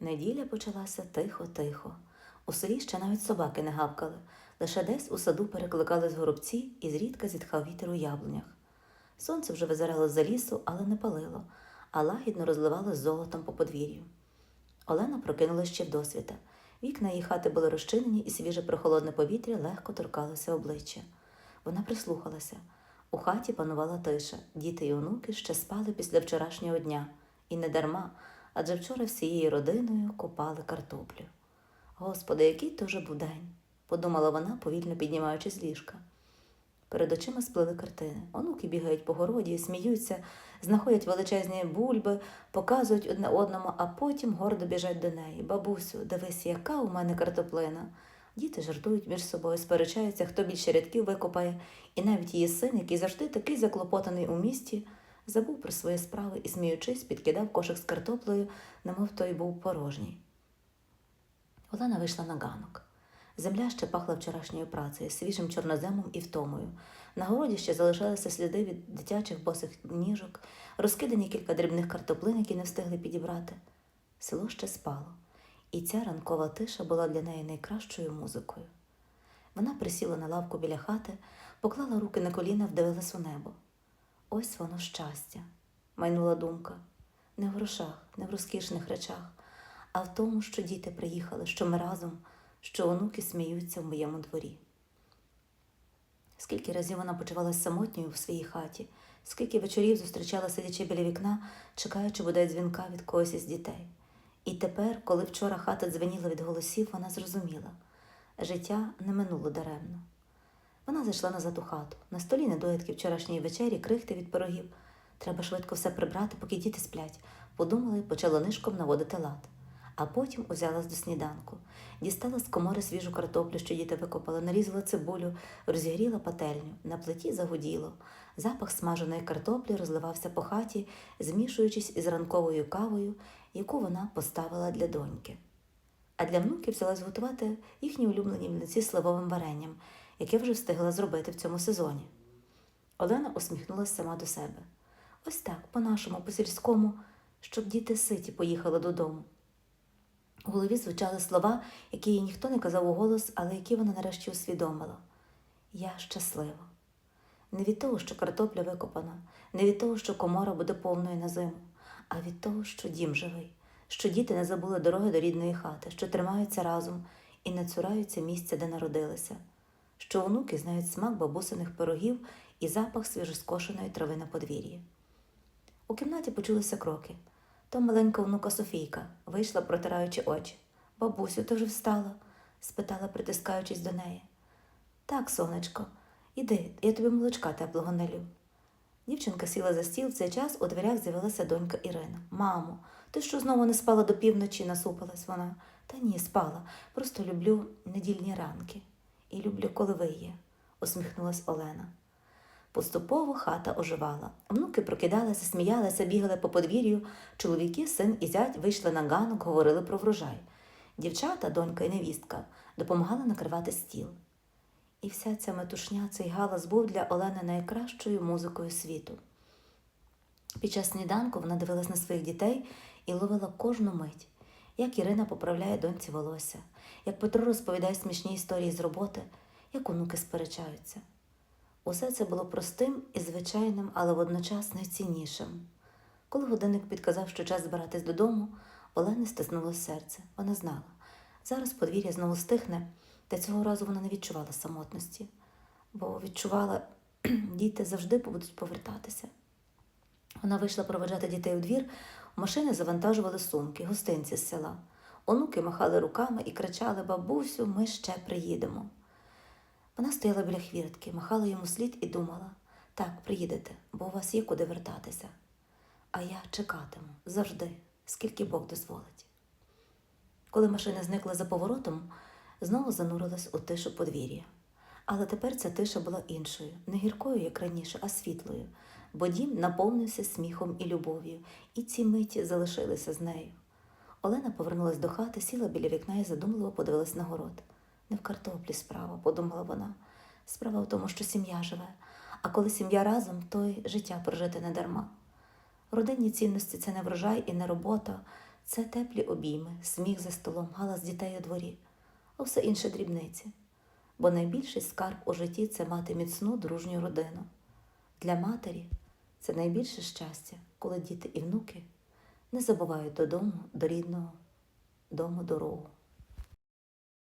Неділя почалася тихо-тихо. У селі ще навіть собаки не гавкали, лише десь у саду перекликались горобці і зрідка зітхав вітер у яблунях. Сонце вже визирало за лісу, але не палило, а лагідно розливалось золотом по подвір'ю. Олена прокинулась ще вдосвіта. Вікна її хати були розчинені, і свіже прохолодне повітря легко торкалося обличчя. Вона прислухалася. У хаті панувала тиша. Діти й онуки ще спали після вчорашнього дня. І не дарма, адже вчора всією родиною копали картоплю. Господи, який то вже був день, подумала вона, повільно піднімаючись з ліжка. Перед очима сплили картини. Онуки бігають по городі, сміються, знаходять величезні бульби, показують одне одному, а потім гордо біжать до неї. Бабусю, дивись, яка у мене картоплина. Діти жартують між собою, сперечаються, хто більше рядків викопає, і навіть її син, який завжди такий заклопотаний у місті, забув про свої справи і, сміючись, підкидав кошик з картоплею, немов той був порожній. Олена вийшла на ганок. Земля ще пахла вчорашньою працею, свіжим чорноземом і втомою. На городі ще залишалися сліди від дитячих босих ніжок, розкидані кілька дрібних картоплин, які не встигли підібрати. Село ще спало, і ця ранкова тиша була для неї найкращою музикою. Вона присіла на лавку біля хати, поклала руки на коліна, вдивилась у небо. Ось воно щастя, майнула думка. Не в грошах, не в розкішних речах, а в тому, що діти приїхали, що ми разом, що онуки сміються в моєму дворі. Скільки разів вона почувалася самотньою в своїй хаті, скільки вечорів зустрічала сидячи біля вікна, чекаючи бодай дзвінка від когось із дітей. І тепер, коли вчора хата дзвеніла від голосів, вона зрозуміла життя не минуло даремно. Вона зайшла назад у хату. На столі недоїдки вчорашньої вечері, крихти від пирогів. Треба швидко все прибрати, поки діти сплять. Подумала і почала нишком наводити лад. А потім узялась до сніданку. Дістала з комори свіжу картоплю, що діти викопали, нарізала цибулю, розігріла пательню. На плиті загуділо. Запах смаженої картоплі розливався по хаті, змішуючись із ранковою кавою, яку вона поставила для доньки. А для внуків взялась готувати їхні улюблені млинці з сливовим варенням, яке вже встигла зробити в цьому сезоні. Олена усміхнулася сама до себе. Ось так, по-нашому, по-сільському, щоб діти ситі поїхали додому. У голові звучали слова, які їй ніхто не казав у голос, але які вона нарешті усвідомила. Я щаслива. Не від того, що картопля викопана, не від того, що комора буде повною на зиму, а від того, що дім живий, що діти не забули дороги до рідної хати, що тримаються разом і не цураються місця, де народилися, що онуки знають смак бабусиних пирогів і запах свіжоскошеної трави на подвір'ї. У кімнаті почулися кроки. То маленька внука Софійка вийшла, протираючи очі. Бабусю, ти вже встала? спитала, притискаючись до неї. Так, сонечко, іди, я тобі молочка теплого налю. Дівчинка сіла за стіл в цей час у дверях з'явилася донька Ірина. Мамо, ти що знову не спала до півночі? насупилась вона. Та ні, спала. Просто люблю недільні ранки. І люблю, коли ви є, усміхнулась Олена. Поступово хата оживала. Внуки прокидалися, сміялися, бігали по подвір'ю. Чоловіки, син і зять вийшли на ганок, говорили про врожай. Дівчата, донька і невістка, допомагали накривати стіл. І вся ця метушня, цей галас був для Олени найкращою музикою світу. Під час сніданку вона дивилась на своїх дітей і ловила кожну мить, як Ірина поправляє доньці волосся, як Петро розповідає смішні історії з роботи, як онуки сперечаються. Усе це було простим і звичайним, але водночас найціннішим. Коли годинник підказав, що час збиратись додому, Олени стиснуло серце. Вона знала. Зараз подвір'я знову стихне, та цього разу вона не відчувала самотності, бо відчувала, діти завжди будуть повертатися. Вона вийшла проведжати дітей у двір, машини завантажували сумки, гостинці з села. Онуки махали руками і кричали Бабусю, ми ще приїдемо. Вона стояла біля хвіртки, махала йому слід і думала так, приїдете, бо у вас є куди вертатися. А я чекатиму завжди, скільки Бог дозволить. Коли машина зникла за поворотом, знову занурилась у тишу подвір'я. Але тепер ця тиша була іншою, не гіркою, як раніше, а світлою, бо дім наповнився сміхом і любов'ю, і ці миті залишилися з нею. Олена повернулась до хати, сіла біля вікна і задумливо подивилась на город. Не в картоплі справа, подумала вона. Справа в тому, що сім'я живе, а коли сім'я разом, то й життя прожити не дарма. Родинні цінності це не врожай і не робота, Це теплі обійми, сміх за столом, галас дітей у дворі, а все інше дрібниці. Бо найбільший скарб у житті це мати міцну дружню родину. Для матері це найбільше щастя, коли діти і внуки не забувають додому, до рідного дому дорогу.